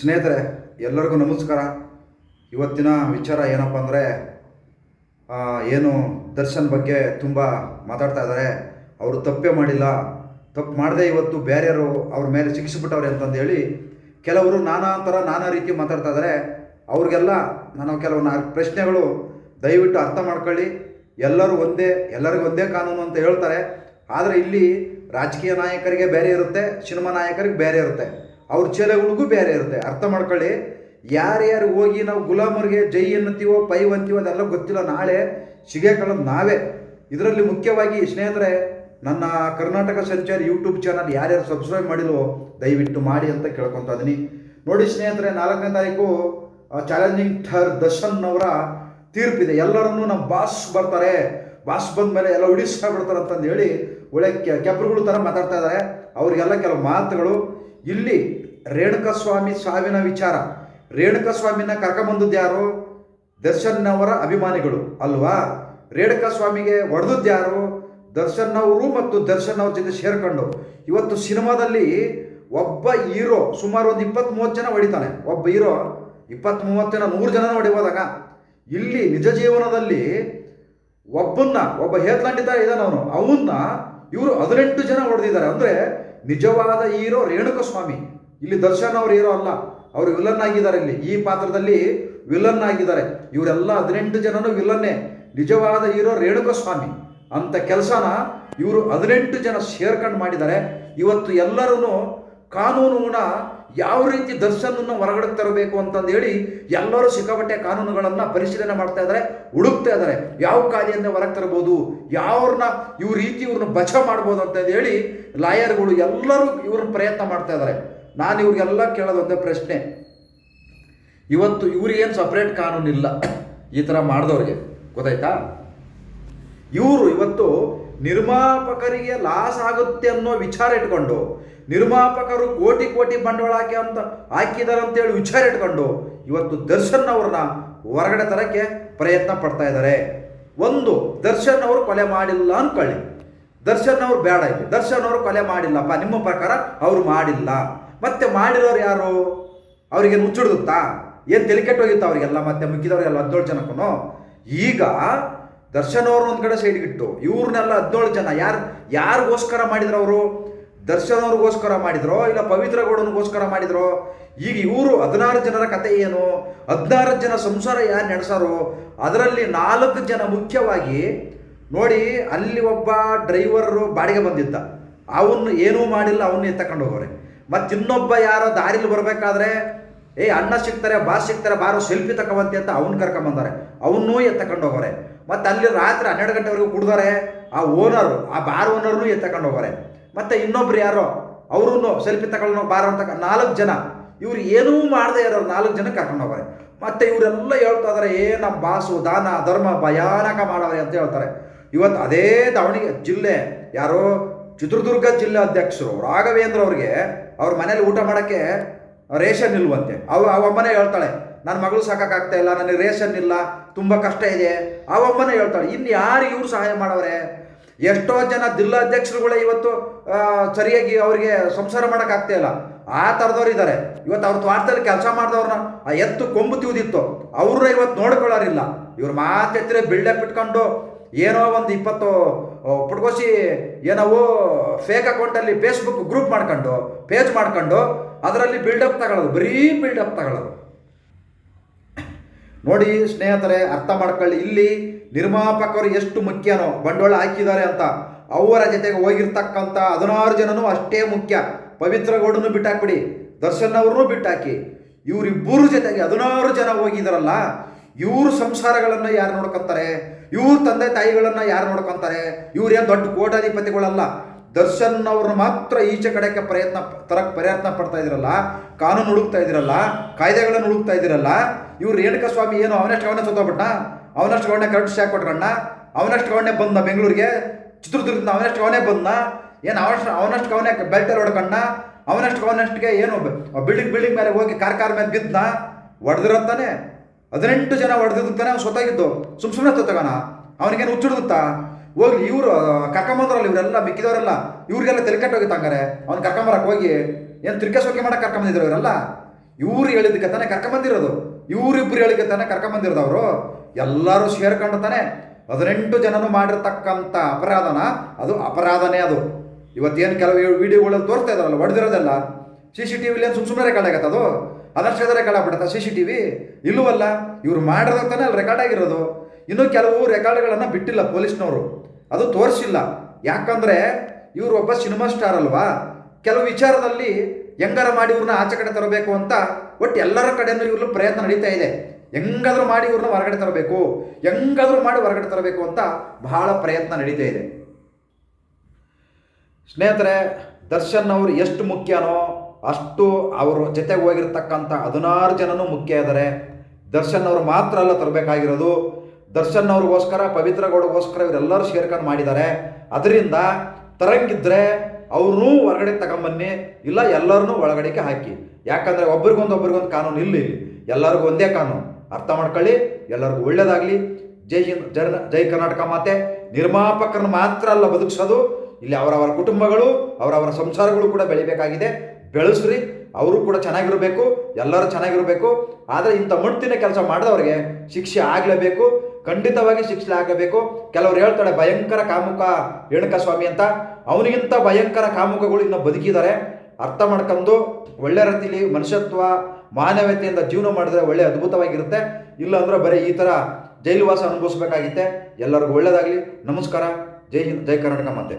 ಸ್ನೇಹಿತರೆ, ಎಲ್ಲರಿಗೂ ನಮಸ್ಕಾರ. ಇವತ್ತಿನ ವಿಚಾರ ಏನಪ್ಪ ಅಂದರೆ ಏನು ದರ್ಶನ್ ಬಗ್ಗೆ ತುಂಬ ಮಾತಾಡ್ತಾ ಇದ್ದಾರೆ. ಅವರು ತಪ್ಪೇ ಮಾಡಿಲ್ಲ. ತಪ್ಪು ಮಾಡದೆ ಇವತ್ತು ಬೇರೆಯವರು ಅವ್ರ ಮೇಲೆ ಶಿಕ್ಷಿಸ್ಬಿಟ್ಟವ್ರೆ ಅಂತಂದು ಹೇಳಿ ಕೆಲವರು ನಾನಾ ಥರ ನಾನಾ ರೀತಿ ಮಾತಾಡ್ತಾ ಇದ್ದಾರೆ. ಅವ್ರಿಗೆಲ್ಲ ನಾನು ಕೆಲವು ಪ್ರಶ್ನೆಗಳು ದಯವಿಟ್ಟು ಅರ್ಥ ಮಾಡ್ಕೊಳ್ಳಿ. ಎಲ್ಲರೂ ಒಂದೇ, ಎಲ್ಲರಿಗೂ ಒಂದೇ ಕಾನೂನು ಅಂತ ಹೇಳ್ತಾರೆ. ಆದರೆ ಇಲ್ಲಿ ರಾಜಕೀಯ ನಾಯಕರಿಗೆ ಬೇರೆ ಇರುತ್ತೆ, ಸಿನಿಮಾ ನಾಯಕರಿಗೆ ಬೇರೆ ಇರುತ್ತೆ. ಅವ್ರ ಚೇಲೆಗಳಿಗೂ ಬೇರೆ ಇರುತ್ತೆ. ಅರ್ಥ ಮಾಡ್ಕೊಳ್ಳಿ. ಯಾರ್ಯಾರು ಹೋಗಿ ನಾವು ಗುಲಾಮರಿಗೆ ಜೈ ಅನ್ನತೀವೋ ಪೈ ಅಂತೀವೋ ಅದೆಲ್ಲ ಗೊತ್ತಿಲ್ಲ. ನಾಳೆ ಸಿಗೇಕೊಳ್ಳೋದು ನಾವೇ. ಇದರಲ್ಲಿ ಮುಖ್ಯವಾಗಿ ಸ್ನೇಹಿತರೆ, ನನ್ನ ಕರ್ನಾಟಕ ಸಂಚಾರಿ ಯೂಟ್ಯೂಬ್ ಚಾನಲ್ ಯಾರ್ಯಾರು ಸಬ್ಸ್ಕ್ರೈಬ್ ಮಾಡಿಲ್ವೋ, ದಯವಿಟ್ಟು ಮಾಡಿ ಅಂತ ಕೇಳ್ಕೊತ ಇದೀನಿ. ನೋಡಿ ಸ್ನೇಹಿತರೆ, ನಾಲ್ಕನೇ ತಾರೀಕು ಚಾಲೆಂಜಿಂಗ್ ಥರ್ ದರ್ಶನ್ ಅವರ ತೀರ್ಪಿದೆ. ಎಲ್ಲರನ್ನೂ ನಮ್ಮ ಬಾಸ್ ಬರ್ತಾರೆ. ಬಾಸ್ ಬಂದ ಮೇಲೆ ಎಲ್ಲ ಬಿಡ್ತಾರೆ ಅಂತಂದು ಹೇಳಿ ಒಳ್ಳೆ ಕೆ- ಕೆಬ್ರುಗಳು ಥರ ಮಾತಾಡ್ತಾ ಇದ್ದಾರೆ ಅವರಿಗೆಲ್ಲ ಕೆಲವು ಮಾತುಗಳು. ಇಲ್ಲಿ ರೇಣುಕಾ ಸ್ವಾಮಿ ಸಾವಿನ ವಿಚಾರ. ರೇಣುಕಸ್ವಾಮಿನ ಸ್ವಾಮಿನ ಕರ್ಕೊಂಬಂದದ್ದು ಯಾರು? ದರ್ಶನ್ನವರ ಅಭಿಮಾನಿಗಳು, ಅಲ್ವಾ? ರೇಣುಕಸ್ವಾಮಿಗೆ ಹೊಡೆದದ್ದು ಯಾರು? ದರ್ಶನ್ ಅವರು ಮತ್ತು ದರ್ಶನ್ ಜೊತೆ ಸೇರ್ಕೊಂಡು. ಇವತ್ತು ಸಿನಿಮಾದಲ್ಲಿ ಒಬ್ಬ ಹೀರೋ, ಸುಮಾರು ಒಂದು ಇಪ್ಪತ್ತ್ ಮೂವತ್ತು ಜನ ಹೊಡಿತಾನೆ. ಒಬ್ಬ ಹೀರೋ ಇಪ್ಪತ್ತ್ ಮೂವತ್ತು ಜನ ನೂರು ಜನ ಹೊಡಿಬೋದಾಗ ಇಲ್ಲಿ ನಿಜ ಜೀವನದಲ್ಲಿ ಒಬ್ಬನ್ನ, ಒಬ್ಬ ಹೇತ್ಲಾಂಡಿತ ಇದ್ದಾನೆ ಅವನು. ಅವನ್ನ ಇವರು ಹದಿನೆಂಟು ಜನ ಹೊಡೆದಿದ್ದಾರೆ. ಅಂದರೆ ನಿಜವಾದ ಹೀರೋ ರೇಣುಕ ಸ್ವಾಮಿ ಇಲ್ಲಿ ದರ್ಶನ್ ಅವರು ಏನೋ ಅಲ್ಲ, ಅವರು ವಿಲನ್ ಆಗಿದ್ದಾರೆ ಇಲ್ಲಿ. ಈ ಪಾತ್ರದಲ್ಲಿ ವಿಲನ್ ಆಗಿದ್ದಾರೆ. ಇವರೆಲ್ಲ ಹದಿನೆಂಟು ಜನನು ವಿಲನ್ನೇ ನಿಜವಾದ ಹೀರೋ ರೇಣುಕ ಸ್ವಾಮಿ ಅಂತ ಕೆಲಸನ ಇವರು ಹದಿನೆಂಟು ಜನ ಸೇರ್ಕೊಂಡು ಮಾಡಿದ್ದಾರೆ. ಇವತ್ತು ಎಲ್ಲರೂ ಕಾನೂನು ಗುಣ ಯಾವ ರೀತಿ ದರ್ಶನನ್ನು ಹೊರಗಡೆ ತರಬೇಕು ಅಂತಂದು ಹೇಳಿ ಎಲ್ಲರೂ ಸಿಕ್ಕಾಪಟ್ಟೆ ಕಾನೂನುಗಳನ್ನು ಪರಿಶೀಲನೆ ಮಾಡ್ತಾ ಇದ್ದಾರೆ, ಹುಡುಕ್ತಾ ಇದ್ದಾರೆ. ಯಾವ ಕಾಯ್ದೆಯಿಂದ ಹೊರಗೆ ತರಬಹುದು, ಯಾವ್ರನ್ನ ಇವ್ರ ರೀತಿ ಇವ್ರನ್ನ ಬಚ ಮಾಡ್ಬೋದು ಅಂತ ಹೇಳಿ ಲಾಯರ್ಗಳು ಎಲ್ಲರೂ ಇವ್ರನ್ನ ಪ್ರಯತ್ನ ಮಾಡ್ತಾ ಇದ್ದಾರೆ. ನಾನು ಇವ್ರಿಗೆಲ್ಲ ಕೇಳೋದು ಒಂದೇ ಪ್ರಶ್ನೆ. ಇವತ್ತು ಇವ್ರಿಗೇನು ಸಪ್ರೇಟ್ ಕಾನೂನು ಇಲ್ಲ? ಈ ಥರ ಮಾಡಿದವ್ರಿಗೆ. ಗೊತ್ತಾಯ್ತಾ? ಇವರು ಇವತ್ತು ನಿರ್ಮಾಪಕರಿಗೆ ಲಾಸ್ ಆಗುತ್ತೆ ಅನ್ನೋ ವಿಚಾರ ಇಟ್ಕೊಂಡು, ನಿರ್ಮಾಪಕರು ಕೋಟಿ ಕೋಟಿ ಬಂಡವಾಳ ಹಾಕಿ ಅಂತ ಹಾಕಿದ್ದಾರೆ ಅಂತೇಳಿ ವಿಚಾರ ಇಟ್ಕೊಂಡು, ಇವತ್ತು ದರ್ಶನ್ ಅವ್ರನ್ನ ಹೊರಗಡೆ ತರಕ್ಕೆ ಪ್ರಯತ್ನ ಪಡ್ತಾ ಇದ್ದಾರೆ. ಒಂದು, ದರ್ಶನ್ ಅವರು ಕೊಲೆ ಮಾಡಿಲ್ಲ ಅನ್ಕೊಳ್ಳಿ. ದರ್ಶನ್ ಅವ್ರು ಬೇಡ ಇಲ್ಲಿ. ದರ್ಶನ್ ಅವರು ಕೊಲೆ ಮಾಡಿಲ್ಲಪ್ಪ. ನಿಮ್ಮ ಪ್ರಕಾರ ಅವ್ರು ಮಾಡಿಲ್ಲ. ಮತ್ತೆ ಮಾಡಿರೋರು ಯಾರು? ಅವರಿಗೆ ಮುಚ್ಚಿಡುತ್ತಾ ಏನು ತಲೆ ಕೆಟ್ಟೋಗಿತ್ತು ಅವರಿಗೆಲ್ಲ? ಮತ್ತೆ ಮಿಕ್ಕಿದವರೆಲ್ಲ ಹದಿನೇಳು ಜನಕ್ಕೂ ಈಗ ದರ್ಶನ್ ಅವರು ಒಂದು ಕಡೆ ಸೈಡ್ಗಿಟ್ಟು ಇವ್ರನ್ನೆಲ್ಲ ಹದಿನೇಳು ಜನ ಯಾರು, ಯಾರಿಗೋಸ್ಕರ ಮಾಡಿದ್ರು ಅವರು? ದರ್ಶನ್ ಅವ್ರಿಗೋಸ್ಕರ ಮಾಡಿದ್ರೋ ಇಲ್ಲ ಪವಿತ್ರ ಗೌಡನಿಗೋಸ್ಕರ ಮಾಡಿದ್ರೋ? ಈಗ ಇವರು ಹದಿನಾರು ಜನರ ಕತೆ ಏನು? ಹದಿನಾರು ಜನ ಸಂಸಾರ ಯಾರು ನಡೆಸಾರೋ? ಅದರಲ್ಲಿ ನಾಲ್ಕು ಜನ ಮುಖ್ಯವಾಗಿ ನೋಡಿ ಅಲ್ಲಿ ಒಬ್ಬ ಡ್ರೈವರ್ ಬಾಡಿಗೆ ಬಂದಿದ್ದ. ಅವನ್ನು ಏನೂ ಮಾಡಿಲ್ಲ, ಅವನ್ನ ಎತ್ತಕೊಂಡು ಹೋಗೋರೆ ಮತ್ತು ಇನ್ನೊಬ್ಬ ಯಾರೋ ದಾರಿಲಿ ಬರಬೇಕಾದ್ರೆ, ಏ, ಅಣ್ಣ ಸಿಗ್ತಾರೆ ಬಾರ್ ಸಿಗ್ತಾರೆ, ಬಾರು ಸೆಲ್ಫಿ ತಗೊಂಬಂತೆ ಅಂತ ಅವ್ನು ಕರ್ಕೊಂಬಂದಾರೆ. ಅವನ್ನೂ ಎತ್ತಕೊಂಡು ಹೋಗೋರೆ ಮತ್ತು ಅಲ್ಲಿ ರಾತ್ರಿ ಹನ್ನೆರಡು ಗಂಟೆವರೆಗೂ ಕುಡ್ದಾರೆ, ಆ ಓನರು, ಆ ಬಾರ್ ಓನರ್ನು ಹೋಗೋರೆ ಮತ್ತು ಇನ್ನೊಬ್ರು ಯಾರೋ ಅವ್ರೂ ಸೆಲ್ಫಿ ತಗೊಳ್ಳೋ ಬಾರ್ ಅಂತ ನಾಲ್ಕು ಜನ. ಇವ್ರು ಏನೂ ಮಾಡದೆ ಇರೋರು ನಾಲ್ಕು ಜನ ಕರ್ಕೊಂಡು ಹೋಗೋರೆ ಮತ್ತು ಇವರೆಲ್ಲ ಹೇಳ್ತಾ ಇದಾರೆ, ಏ ನಮ್ಮ ಬಾಸು, ದಾನ, ಧರ್ಮ ಭಯಾನಕ ಮಾಡವ್ರೆ ಅಂತ ಹೇಳ್ತಾರೆ. ಇವತ್ತು ಅದೇ ದಾವಣಗೆರೆ ಜಿಲ್ಲೆ, ಯಾರೋ ಚಿತ್ರದುರ್ಗ ಜಿಲ್ಲಾ ಅಧ್ಯಕ್ಷರು ರಾಘವೇಂದ್ರ ಅವ್ರಿಗೆ ಅವ್ರ ಮನೇಲಿ ಊಟ ಮಾಡೋಕ್ಕೆ ರೇಷನ್ ಇಲ್ವಂತೆ. ಅವ ಅವಮ್ಮನೇ ಹೇಳ್ತಾಳೆ ನನ್ನ ಮಗಳು ಸಾಕಾಗ್ತಾ ಇಲ್ಲ, ನನಗೆ ರೇಷನ್ ಇಲ್ಲ, ತುಂಬ ಕಷ್ಟ ಇದೆ. ಅವಮ್ಮನೇ ಹೇಳ್ತಾಳೆ ಇನ್ನು ಯಾರು ಇವ್ರು ಸಹಾಯ ಮಾಡವ್ರೆ? ಎಷ್ಟೋ ಜನ ಜಿಲ್ಲಾಧ್ಯಕ್ಷರುಗಳೇ ಇವತ್ತು ಸರಿಯಾಗಿ ಅವರಿಗೆ ಸಂಸಾರ ಮಾಡೋಕ್ಕಾಗ್ತಾ ಇಲ್ಲ. ಆ ಥರದವ್ರು ಇದ್ದಾರೆ ಇವತ್ತು ಅವ್ರ ತ್ವಾಟದಲ್ಲಿ ಕೆಲಸ ಮಾಡಿದವ್ರನ್ನ ಆ ಎತ್ತು ಕೊಂಬು ತಿವುದಿತ್ತು. ಅವ್ರನ್ನ ಇವತ್ತು ನೋಡ್ಕೊಳ್ಳೋರಿಲ್ಲ ಇವ್ರ ಮಾತೆತ್ತಿರ ಬಿಲ್ಡಪ್ ಇಟ್ಕೊಂಡು ಏನೋ ಒಂದು ಇಪ್ಪತ್ತು ಪುಟ್ಕೋಸಿ ಏನೋ ಫೇಕ್ ಅಕೌಂಟಲ್ಲಿ ಫೇಸ್ಬುಕ್ ಗ್ರೂಪ್ ಮಾಡ್ಕೊಂಡು ಪೇಜ್ ಮಾಡ್ಕೊಂಡು, ಅದರಲ್ಲಿ ಬಿಲ್ಡಪ್ ತಗೊಳ್ಳೋದು, ಬರೀ ಬಿಲ್ಡಪ್ ತಗೊಳ್ಳೋದು. ನೋಡಿ, ಸ್ನೇಹಿತರೆ, ಅರ್ಥ ಮಾಡ್ಕೊಳ್ಳಿ. ಇಲ್ಲಿ ನಿರ್ಮಾಪಕರು ಎಷ್ಟು ಮುಖ್ಯನೋ, ಬಂಡವಾಳ ಹಾಕಿದ್ದಾರೆ ಅಂತ, ಅವರ ಜೊತೆಗೆ ಹೋಗಿರ್ತಕ್ಕಂಥ ಹದಿನಾರು ಜನನೂ ಅಷ್ಟೇ ಮುಖ್ಯ. ಪವಿತ್ರ ಗೌಡನು ಬಿಟ್ಟಾಕ್ಬಿಡಿ ದರ್ಶನ್ ಅವ್ರನ್ನೂ ಬಿಟ್ಟಾಕಿ. ಇವರಿಬ್ಬರು ಜೊತೆಗೆ ಹದಿನಾರು ಜನ ಹೋಗಿದಾರಲ್ಲ, ಇವರು ಸಂಸಾರಗಳನ್ನು ಯಾರು ನೋಡ್ಕೊತಾರೆ? ಇವ್ರ ತಂದೆ ತಾಯಿಗಳನ್ನು ಯಾರು ನೋಡ್ಕೊತಾರೆ? ಇವ್ರೇನು ದೊಡ್ಡ ಕೋಟಾಧಿಪತಿಗಳಲ್ಲ ದರ್ಶನ್ ಅವ್ರನ್ನ ಮಾತ್ರ ಈಚೆ ಕಡೆಗೆ ಪ್ರಯತ್ನ ತರಕ್ಕೆ ಪ್ರಯತ್ನ ಪಡ್ತಾ ಇದ್ರಲ್ಲ, ಕಾನೂನು ಹುಡುಕ್ತಾ ಇದ್ರಲ್ಲ, ಕಾಯ್ದೆಗಳನ್ನು ಹುಡುಕ್ತಾ ಇದ್ರಲ್ಲ, ಇವ್ರು ರೇಣುಕಾ ಸ್ವಾಮಿ ಏನು ಅವನಷ್ಟು ಅವನೇ ಸುತ್ತೋಗ್ಬಿಟ್ಟ ಅವನಷ್ಟು ಅವನೇ ಕರೆಕ್ಟ್ ಶಾಕ್ ಕೊಟ್ಕೊಂಡ ಅವನಷ್ಟು ಅವನೇ ಬಂದ ಬೆಂಗಳೂರಿಗೆ? ಚಿತ್ರದುರ್ಗದಿಂದ ಅವನಷ್ಟು ಅವನೇ ಬಂದ ಏನು ಅವನಷ್ಟು ಅವನಷ್ಟು ಅವನೇ ಬೆಲ್ಟಲ್ಲಿ ಹೊಡ್ಕೊಂಡ ಅವನಷ್ಟು ಅವನಷ್ಟಿಗೆ ಏನು ಬಿಲ್ಡಿಂಗ್ ಬಿಲ್ಡಿಂಗ್ ಮೇಲೆ ಹೋಗಿ ಕಾರ್ ಕಾರ್ ಮೇಲೆ ಬಿದ್ದ ಹೊಡೆದಿರಂತಾನೆ. ಹದಿನೆಂಟು ಜನ ಹೊಡೆದಿದ್ದಾನೆ ಅವ್ನು ಸ್ವತಾಗಿದ್ದು ಸುಮ್ ಸುಮ್ಮನೆ ತಗೋಣ. ಅವನಿಗೇನು ಹುಚ್ಚಿಡ್ದುತ್ತಾ? ಹೋಗ್ಲಿ, ಇವರು ಕರ್ಕೊಂಬಂದ್ರಲ್ಲ ಇವರೆಲ್ಲ, ಮಿಕ್ಕಿದವರೆಲ್ಲ, ಇವ್ರಿಗೆಲ್ಲ ತಲೆ ಹೋಗಿ ತಂಗಾರೆ ಅವ್ನು ಕರ್ಕೊಂಬರಕ್ಕೆ ಹೋಗಿ, ಏನು ತಿರ್ಕೆ ಸೋಕೆ ಮಾಡಕ್ಕೆ ಕರ್ಕೊಂಬಂದಿದ್ರು ಇವರೆಲ್ಲ? ಇವ್ರು ಹೇಳಿದ್ದಕ್ಕೆ ತಾನೇ ಕರ್ಕೊಂಬಂದಿರೋದು. ಇವರಿಬ್ರು ಹೇಳಿಕೆ ತಾನೇ ಅವರು. ಎಲ್ಲರೂ ಸೇರ್ಕೊಂಡು ತಾನೆ ಹದಿನೆಂಟು ಜನನು ಮಾಡಿರ್ತಕ್ಕಂಥ ಅಪರಾಧನ, ಅದು ಅಪರಾಧನೇ ಅದು. ಇವತ್ತೇನು ಕೆಲವು ವಿಡಿಯೋಗಳಲ್ಲಿ ತೋರಿಸ್ತಾ ಇದಾರಲ್ಲ ಹೊಡೆದಿರೋದೆಲ್ಲ? ಸಿ ಸಿ ಟಿ ವಿಲಿ ಏನು ಸುಮ್ಮ ಸುಮ್ಮನೆ ರೆಕಾರ್ಡ್ ಆಗತ್ತೆ ಅದು? ರೆಕಾರ್ಡ್ ಆಗ್ಬಿಡುತ್ತಾ ಸಿ ಸಿ ಟಿ ವಿ ಇಲ್ಲವಲ್ಲ ಇವ್ರು ಮಾಡಿರೋದು ಅಲ್ಲಿ ರೆಕಾರ್ಡ್ ಆಗಿರೋದು. ಇನ್ನು ಕೆಲವು ರೆಕಾರ್ಡ್ಗಳನ್ನು ಬಿಟ್ಟಿಲ್ಲ ಪೊಲೀಸ್ನವರು. ಅದು ತೋರಿಸಿಲ್ಲ. ಯಾಕಂದರೆ ಇವರು ಒಬ್ಬ ಸಿನಿಮಾ ಸ್ಟಾರ್ ಅಲ್ವಾ? ಕೆಲವು ವಿಚಾರದಲ್ಲಿ ಹೆಂಗಾರ ಮಾಡಿ ಇವ್ರನ್ನ ಆಚೆ ಕಡೆ ತರಬೇಕು ಅಂತ ಒಟ್ಟು ಎಲ್ಲರ ಕಡೆಯೂ ಇವ್ರಲ್ಲೂ ಪ್ರಯತ್ನ ನಡೀತಾ ಇದೆ. ಹೆಂಗಾದ್ರೂ ಮಾಡಿ ಇವ್ರನ್ನ ಹೊರಗಡೆ ತರಬೇಕು. ಹೆಂಗಾದ್ರೂ ಮಾಡಿ ಹೊರಗಡೆ ತರಬೇಕು ಅಂತ ಬಹಳ ಪ್ರಯತ್ನ ನಡೀತಾ ಇದೆ. ಸ್ನೇಹಿತರೆ, ದರ್ಶನ್ ಅವರು ಎಷ್ಟು ಮುಖ್ಯನೋ ಅಷ್ಟು ಅವರು ಜೊತೆಗೆ ಹೋಗಿರ್ತಕ್ಕಂಥ ಹದಿನಾರು ಜನನೂ ಮುಖ್ಯ ಇದ್ದಾರೆ ದರ್ಶನ್ ಅವರು ಮಾತ್ರ ಅಲ್ಲ ತರಬೇಕಾಗಿರೋದು. ದರ್ಶನ್ ಅವ್ರಿಗೋಸ್ಕರ, ಪವಿತ್ರ ಗೌಡಗೋಸ್ಕರ ಇವರೆಲ್ಲರೂ ಸೇರ್ಕೊಂಡು ಮಾಡಿದ್ದಾರೆ. ಅದರಿಂದ ತರಂಗಿದ್ರೆ ಅವ್ರನ್ನೂ ಹೊರಗಡೆ ತಗೊಂಬನ್ನಿ, ಇಲ್ಲ ಎಲ್ಲರನ್ನೂ ಒಳಗಡೆಗೆ ಹಾಕಿ. ಯಾಕಂದರೆ ಒಬ್ರಿಗೊಂದು ಒಬ್ರಿಗೊಂದು ಕಾನೂನು ಇಲ್ಲ ಇಲ್ಲಿ. ಎಲ್ಲರಿಗೂ ಒಂದೇ ಕಾನೂನು. ಅರ್ಥ ಮಾಡ್ಕೊಳ್ಳಿ, ಎಲ್ಲರಿಗೂ ಒಳ್ಳೇದಾಗಲಿ. ಜೈ ಹಿಂದ್ ಜನ ಜೈ ಕರ್ನಾಟಕ ಮಾತೆ. ನಿರ್ಮಾಪಕರನ್ನು ಮಾತ್ರ ಅಲ್ಲ ಬದುಕಿಸೋದು. ಇಲ್ಲಿ ಅವರವರ ಕುಟುಂಬಗಳು, ಅವರವರ ಸಂಸಾರಗಳು ಕೂಡ ಬೆಳಿಬೇಕಾಗಿದೆ. ಬೆಳೆಸ್ರಿ, ಅವರು ಕೂಡ ಚೆನ್ನಾಗಿರಬೇಕು, ಎಲ್ಲರೂ ಚೆನ್ನಾಗಿರಬೇಕು. ಆದರೆ ಇಂಥ ಮುಟ್ಟಿನ ಕೆಲಸ ಮಾಡಿದವ್ರಿಗೆ ಶಿಕ್ಷೆ ಆಗಲೇಬೇಕು, ಖಂಡಿತವಾಗಿ ಶಿಕ್ಷೆ ಆಗಬೇಕು ಕೆಲವರು ಹೇಳ್ತಾರೆ, ಭಯಂಕರ ಕಾಮುಕ ಏಣುಕ ಸ್ವಾಮಿ ಅಂತ. ಅವನಿಗಿಂತ ಭಯಂಕರ ಕಾಮುಕಗಳು ಇನ್ನು ಬದುಕಿದ್ದಾರೆ ಅರ್ಥ ಮಾಡ್ಕೊಂಡು ಒಳ್ಳೆ ರೀತಿಲಿ ಮನುಷ್ಯತ್ವ ಮಾನವೀಯತೆಯಿಂದ ಜೀವನ ಮಾಡಿದ್ರೆ ಒಳ್ಳೆ ಅದ್ಭುತವಾಗಿರುತ್ತೆ. ಇಲ್ಲ ಅಂದ್ರೆ ಬರೀ ಈ ಥರ ಜೈಲುವಾಸ ಅನುಭವಿಸ್ಬೇಕಾಗಿತ್ತೆ. ಎಲ್ಲರಿಗೂ ಒಳ್ಳೆಯದಾಗಲಿ ನಮಸ್ಕಾರ. ಜೈ ಹಿಂದ್, ಜೈ ಕರ್ನಾಟಕ ಮಾತೆ.